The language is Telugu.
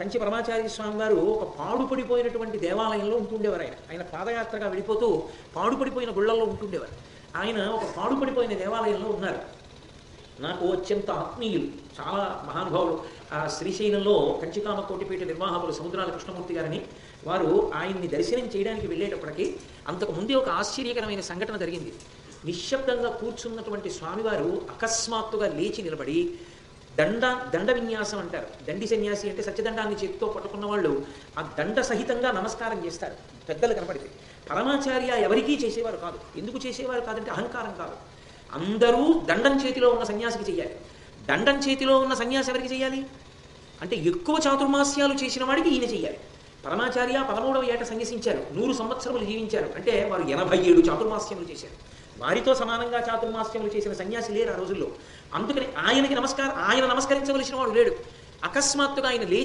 కంచి పరమాచార్య స్వామి వారు ఒక పాడుపడిపోయినటువంటి దేవాలయంలో ఉంటుండేవారు ఆయన. ఆయన పాదయాత్రగా వెళ్ళిపోతూ పాడుపడిపోయిన గుళ్ళల్లో ఉంటుండేవారు. ఆయన ఒక పాడుపడిపోయిన దేవాలయంలో ఉన్నారు. నాకు అత్యంత ఆత్మీయులు చాలా మహానుభావులు. ఆ శ్రీశైలంలో కంచికామ కోటిపీఠ నిర్వాహకులు సముద్రాల కృష్ణమూర్తి గారిని వారు ఆయన్ని దర్శనం చేయడానికి వెళ్ళేటప్పటికి అంతకు ముందే ఒక ఆశ్చర్యకరమైన సంఘటన జరిగింది. నిశ్శబ్దంగా కూర్చున్నటువంటి స్వామివారు అకస్మాత్తుగా లేచి నిలబడి దండ దండ విన్యాసం అంటారు. దండి సన్యాసి అంటే సత్యదండాన్ని చేతితో పట్టుకున్న వాళ్ళు ఆ దండ సహితంగా నమస్కారం చేస్తారు. పెద్దలు కనపడితే. పరమాచార్య ఎవరికీ చేసేవారు కాదు. ఎందుకు చేసేవారు కాదంటే అహంకారం కాదు. అందరూ దండం చేతిలో ఉన్న సన్యాసికి చేయాలి. దండం చేతిలో ఉన్న సన్యాసి ఎవరికి చేయాలి? అంటే ఎక్కువ చాతుర్మాస్యాలు చేసిన వాడికి ఈయన చేయాలి. పరమాచార్య పదమూడవ ఏట సన్యసించారు. నూరు సంవత్సరములు జీవించారు. అంటే వారు ఎనభై ఏడు చాతుర్మాస్యములు చేశారు. వారితో సమానంగా చాతుర్మాస్యములు చేసిన సన్యాసి లేరు ఆ రోజుల్లో. అందుకని ఆయనకి నమస్కారం ఆయన నమస్కరించవలసిన వాడు లేడు. అకస్మాత్తుగా ఆయన లేచి